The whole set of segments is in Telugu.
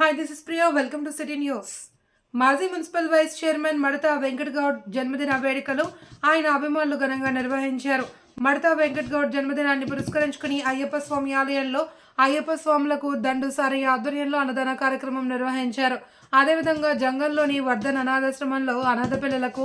Hi this is Priya welcome to city news మాజీ municipal vice chairman Madatha Venkat Goud జన్మదిన వేడుకలు ఆయన అభిమానులు ఘనంగా నిర్వహించారు. మడతా వెంకట్గౌడ్ జన్మదినాన్ని పురస్కరించుకుని అయ్యప్ప స్వామి ఆలయంలో అయ్యప్ప స్వాములకు దండు సారయ్య ఆధ్వర్యంలో అన్నదాన కార్యక్రమం నిర్వహించారు. అదేవిధంగా జంగంలోని వర్ధన్ అనాథాశ్రమంలో అనాథ పిల్లలకు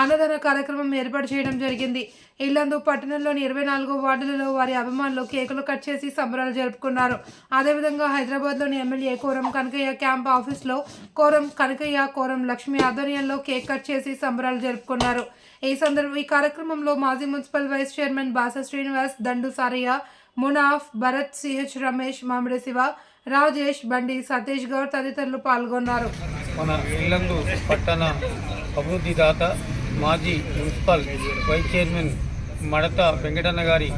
అన్నదాన కార్యక్రమం ఏర్పాటు చేయడం జరిగింది. ఇల్లందు పట్టణంలోని ఇరవై నాలుగో వార్డులలో వారి అభిమానులు కేకులు కట్ చేసి సంబరాలు జరుపుకున్నారు. అదేవిధంగా హైదరాబాద్లోని ఎమ్మెల్యే కోరం కనకయ్య క్యాంప్ ఆఫీస్లో కోరం కనకయ్య కోరం లక్ష్మి ఆధ్వర్యంలో కేక్ కట్ చేసి సంబరాలు జరుపుకున్నారు. ఈ సందర్భం ఈ కార్యక్రమంలో మాజీ municipal vice chairman Basa Srinivas Dandu Sarayya Munaf Bharat CH Ramesh Mamidi Siva Rajesh బండి సతీష్ గౌడ్ తదితరులు పాల్గొన్నారు. మన ఇల్లందు పట్టణ అభివృద్ధి దాత మాజీ మున్సిపల్ వైస్ చైర్మన్ మడత వెంకటన్న గారి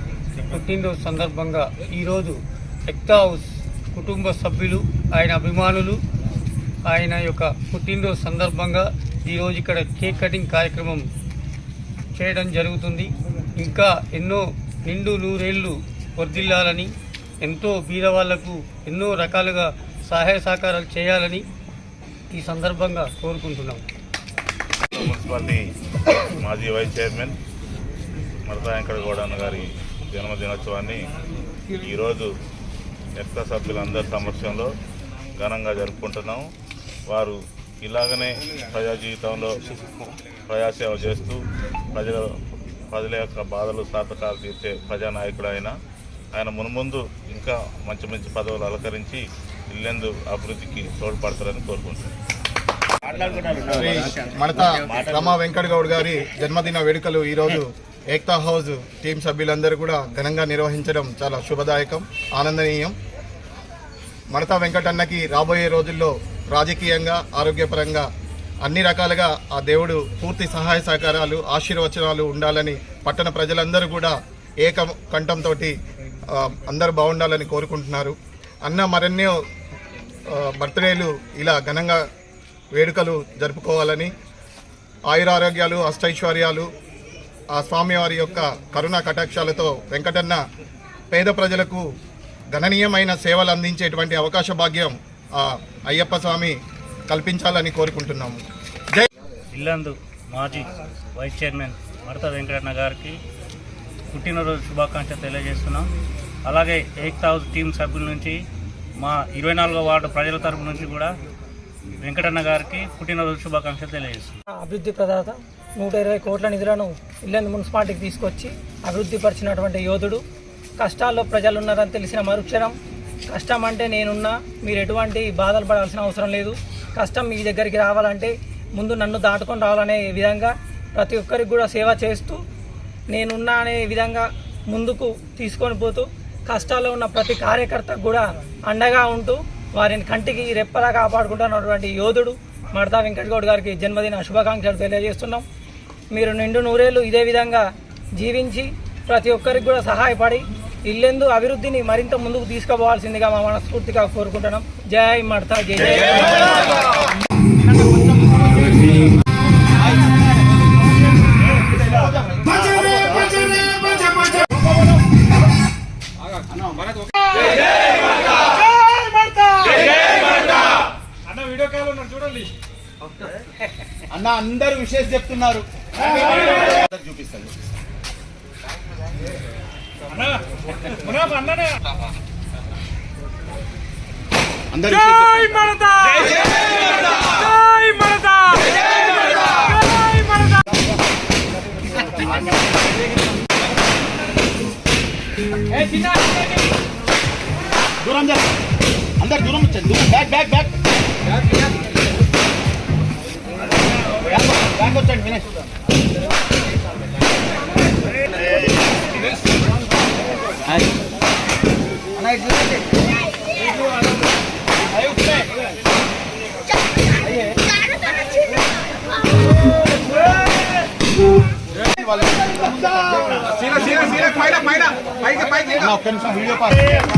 పుట్టినరోజు సందర్భంగా ఈరోజు ఎక్తా హౌస్ కుటుంబ సభ్యులు ఆయన అభిమానులు ఆయన యొక్క పుట్టినరోజు సందర్భంగా ఈరోజు ఇక్కడ కేక్ కటింగ్ కార్యక్రమం చేయడం జరుగుతుంది. ఇంకా ఎన్నో నిండు నూరేళ్ళు వర్దిల్లాలని ఎంతో బీదవాళ్ళకు ఎన్నో రకాలుగా సహాయ సహకారాలు చేయాలని ఈ సందర్భంగా కోరుకుంటున్నాం. మున్సిపాలిటీ మాజీ వైస్ చైర్మన్ మరతా వెంకట గారి జన్మదినోత్సవాన్ని ఈరోజు ఎక్క సభ్యులందరి సమక్షంలో ఘనంగా జరుపుకుంటున్నాము వారు ఇలాగనే ప్రజా జీవితంలో ప్రజాసేవ చేస్తూ ప్రజల ప్రజల యొక్క బాధలు సాధకాలు తీర్చే ప్రజానాయకుడు ఆయన ఆయన మున్ముందు ఇంకా మంచి మంచి పదవులు అలంకరించి ఇల్లెందు అభివృద్ధికి తోడ్పడతారని కోరుకుంటున్నాను. శ్రీ మడత రమా వెంకట్ గౌడ్ గారి జన్మదిన వేడుకలు ఈరోజు ఏక్తా హౌస్ టీం సభ్యులందరూ కూడా ఘనంగా నిర్వహించడం చాలా శుభదాయకం ఆనందనీయం. మడత వెంకటన్నకి రాబోయే రోజుల్లో రాజకీయంగా ఆరోగ్యపరంగా అన్ని రకాలుగా ఆ దేవుడు పూర్తి సహాయ సహకారాలు ఆశీర్వచనాలు ఉండాలని పట్టణ ప్రజలందరూ కూడా ఏక కంఠంతో అందరూ బాగుండాలని కోరుకుంటున్నారు. అన్న మరెన్నో బర్త్డేలు ఇలా ఘనంగా వేడుకలు జరుపుకోవాలని ఆయురారోగ్యాలు అష్టైశ్వర్యాలు ఆ స్వామివారి యొక్క కరుణా కటాక్షాలతో వెంకటన్న పేద ప్రజలకు గణనీయమైన సేవలు అందించేటువంటి అవకాశ భాగ్యం ఆ అయ్యప్ప స్వామి కల్పించాలని కోరుకుంటున్నాము. జై ఇల్లందు మాజీ వైస్ చైర్మన్ మడత వెంకటన్న గారికి పుట్టినరోజు శుభాకాంక్షలు తెలియజేస్తున్నాం. అలాగే ఎయిత్ హౌస్ టీం సభ్యుల నుంచి మా ఇరవై నాలుగో వార్డు ప్రజల తరపు నుంచి కూడా వెంకటన్న గారికి పుట్టినరోజు శుభాకాంక్షలు తెలియజేస్తున్నాం. అభివృద్ధి ప్రదాత నూట ఇరవై కోట్ల నిధులను ఇల్లందు మున్సిపాలిటీకి తీసుకొచ్చి అభివృద్ధి పరిచినటువంటి యోధుడు. కష్టాల్లో ప్రజలు ఉన్నారని తెలిసిన మరుక్షరం కష్టం అంటే నేనున్నా మీరు ఎటువంటి బాధలు పడాల్సిన అవసరం లేదు. కష్టం మీ దగ్గరికి రావాలంటే ముందు నన్ను దాటుకొని రావాలనే విధంగా ప్రతి ఒక్కరికి కూడా సేవ చేస్తూ నేనున్నా అనే విధంగా ముందుకు తీసుకొని పోతూ కష్టాల్లో ఉన్న ప్రతి కార్యకర్తకు కూడా అండగా ఉంటూ వారిని కంటికి రెప్పలా కాపాడుకుంటున్నటువంటి యోధుడు మడతా వెంకటగౌడ్ గారికి జన్మదిన శుభాకాంక్షలు తెలియజేస్తున్నాం. మీరు నిండు నూరేళ్ళు ఇదే విధంగా జీవించి ప్రతి ఒక్కరికి కూడా సహాయపడి ఇల్లెందు అభివృద్ధిని మరింత ముందుకు తీసుకుపోవాల్సిందిగా మా మనస్ఫూర్తిగా కోరుకుంటున్నాం. జై మడతా జై. జై అన్న అందరూ విశేష చెప్తున్నారు. చూపిస్తాను. అందరూ Hey, bir daha Dur amca. అన్న, ఒక్క నిమిషం వీడియో పాస్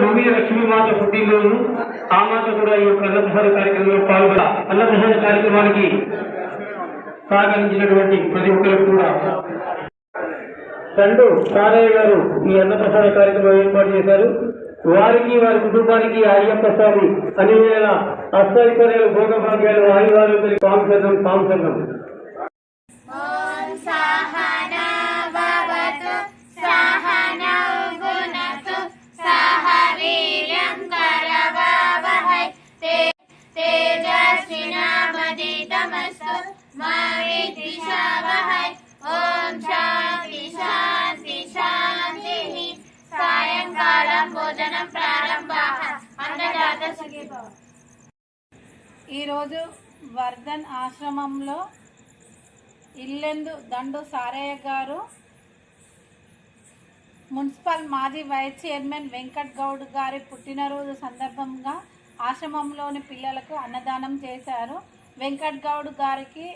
భూమి లక్ష్మీమాత పుట్టిల్లోను ఆ మాత కూడా ఈ యొక్క అన్నప్రసాద కార్యక్రమంలో పాల్గొన అన్నప్రసాద కార్యక్రమానికి సహకరించినటువంటి ప్రతి ఒక్కరికి కూడా తండ్రి సారయ్య గారు ఈ అన్నప్రసాద కార్యక్రమం ఏర్పాటు చేశారు. వారికి వారి కుటుంబానికి అయ్యప్ప స్వామి అన్ని వేళ అష్టైశ్వర్యాలు భోగభాగ్యాలు ఆయుధాలు స్వామి సంఘం స్వామి సంఘం ఈరోజు వర్ధన్ ఆశ్రమంలో ఇల్లెందు దండు సారయ్య గారు మున్సిపల్ మాజీ వైస్ చైర్మన్ వెంకట్ గౌడ్ గారి పుట్టినరోజు సందర్భంగా ఆశ్రమంలోని పిల్లలకు అన్నదానం చేశారు. వెంకట్ గౌడ్ గారికి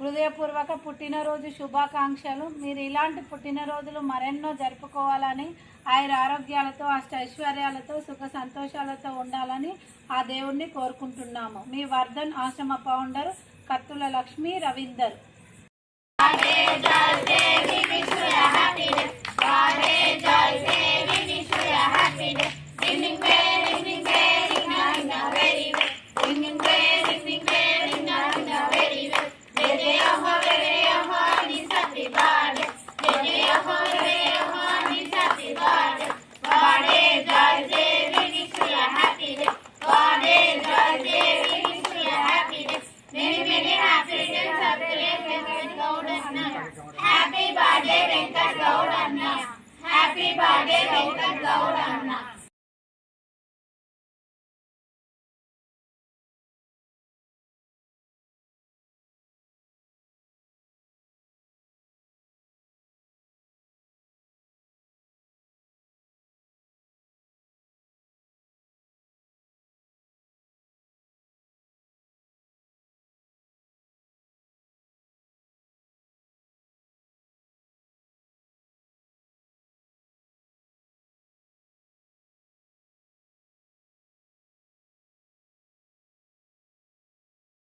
హృదయపూర్వక పుట్టినరోజు శుభాకాంక్షలు. మీరు ఇలాంటి పుట్టినరోజులు మరెన్నో జరుపుకోవాలని ఆయన ఆరోగ్యాలతో అష్ట ఐశ్వర్యాలతో సుఖ సంతోషాలతో ఉండాలని ఆ దేవుణ్ణి కోరుకుంటున్నాము. మీ వర్ధన్ ఆశ్రమ ఫౌండర్ కత్తుల లక్ష్మి రవీందర్. హ్యాపీ